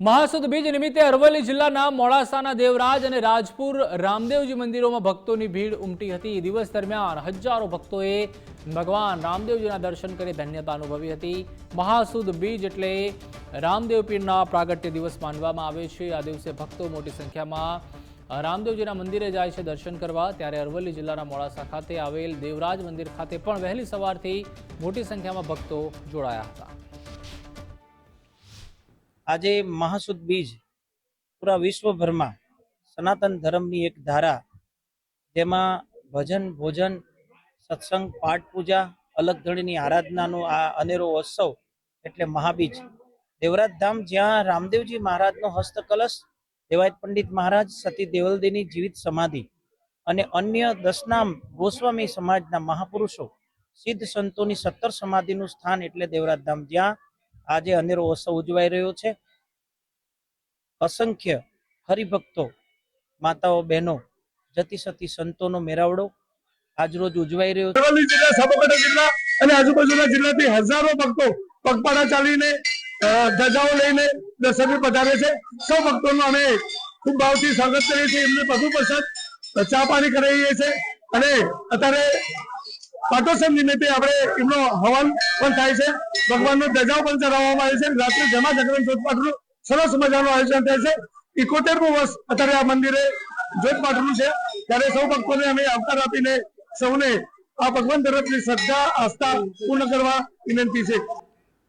મહાસુદ બીજ નિમિત્તે અરવલ્લી જિલ્લાના મોડાસાના દેવરાજ અને રાજપુર રામદેવજી મંદિરોમાં ભક્તોની ભીડ ઉમટી હતી. દિવસ દરમિયાન હજારો ભક્તોએ ભગવાન રામદેવજીના દર્શન કરી ધન્યતા અનુભવી હતી. મહાસુદ બીજ એટલે રામદેવ પીરના પ્રાગટ્ય દિવસ માનવામાં આવે છે. આ દિવસે ભક્તો મોટી સંખ્યામાં રામદેવજીના મંદિરે જાય છે દર્શન કરવા. ત્યારે અરવલ્લી જિલ્લાના મોડાસા ખાતે આવેલ દેવરાજ મંદિર ખાતે પણ વહેલી સવારથી મોટી સંખ્યામાં ભક્તો જોડાયા હતા. આજે મહાસુદ બીજ પૂરા વિશ્વભરમાં સનાતન ધર્મની એક ધારા જેમાં ભજન, ભોજન, સત્સંગ, પાઠ પૂજા, અલગ ધણીની આરાધનાનો આ અનેરો ઉત્સવ એટલે મહાબીજ. દેવરાજ ધામ જ્યાં રામદેવજી મહારાજનો હસ્તકલશ, દેવાયત પંડિત મહારાજ, સતી દેવલદીની જીવિત સમાધિ અને અન્ય દસનામ ગોસ્વામી સમાજના મહાપુરુષો, સિદ્ધ સંતોની સત્તર સમાધિનું સ્થાન એટલે દેવરાજ ધામ. જ્યાં આજે અનેરો ઉત્સવ ઉજવાઈ રહ્યો છે. અસંખ્ય હરિભક્તો, માતાઓ, બહેનો જતી સતી સંતોનો મેળાવડો આજરોજ ઉજવાઈ રહ્યો છે. અરવલ્લી જિલ્લા સાબરકાંઠા જિલ્લા અને આજુબાજુના જિલ્લાથી હજારો ભક્તો પગપાળા ચાલીને ધજાઓ લઈને દર્શને પધારે છે. સૌ ભક્તોનું અમે ખૂબ ભાવથી સ્વાગત કરીએ છીએ. એમને પ્રભુ પ્રસાદ ચા પાણી કરાવીએ છીએ. અને અત્યારે પાટોત્સવ નિમિત્તે આપણે એમનો હવન પણ થાય છે. ભગવાનનો ધજાઓ પણ ચડાવવામાં આવે છે રાત્રે જમા જાગરણ જોતપાઠનું સરસ મજાનું આયોજન થાય છે. ઇકોતેરમું વર્ષ અત્યારે આ મંદિરે જોતપાઠનું છે. ત્યારે સૌ ભક્તોને અમે આવકાર આપીને સૌને આ ભગવાન તરફની શ્રદ્ધા, આસ્થા પૂર્ણ કરવા વિનંતી છે.